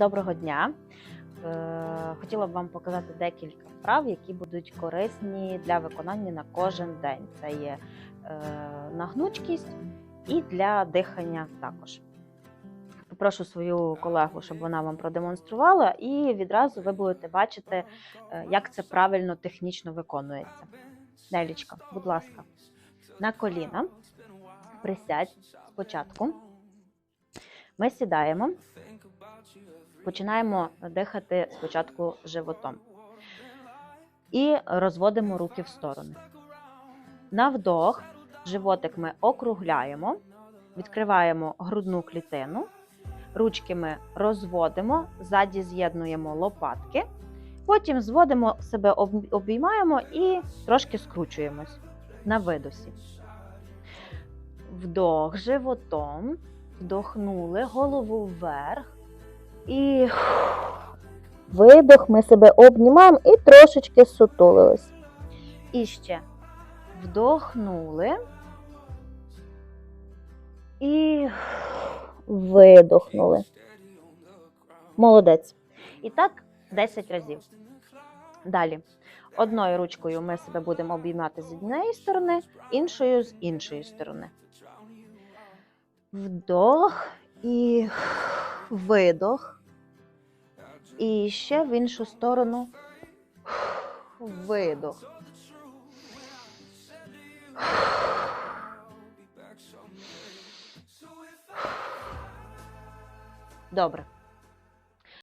Доброго дня! Е, Хотіла б вам показати декілька вправ, які будуть корисні для виконання на кожен день. Це є е, на гнучкість і для дихання також. Попрошу свою колегу, щоб вона вам продемонструвала, і відразу ви будете бачити, е, як це правильно технічно виконується. Нелічка, будь ласка, на коліна. Присядь спочатку. Ми сідаємо, починаємо дихати спочатку животом і розводимо руки в сторони. На вдох животик ми округляємо, відкриваємо грудну клітину, ручки ми розводимо, ззаді з'єднуємо лопатки, потім зводимо себе, обіймаємо і трошки скручуємось на видосі. Вдох животом, вдохнули голову вверх і видох. Ми себе обнімаємо і трошечки сутулились. І ще вдохнули і видохнули. Молодець. І так 10 разів. Далі. Одною ручкою ми себе будемо обіймати з однієї сторони, іншою з іншої сторони. Вдох і видох. І ще в іншу сторону. Видох. Добре.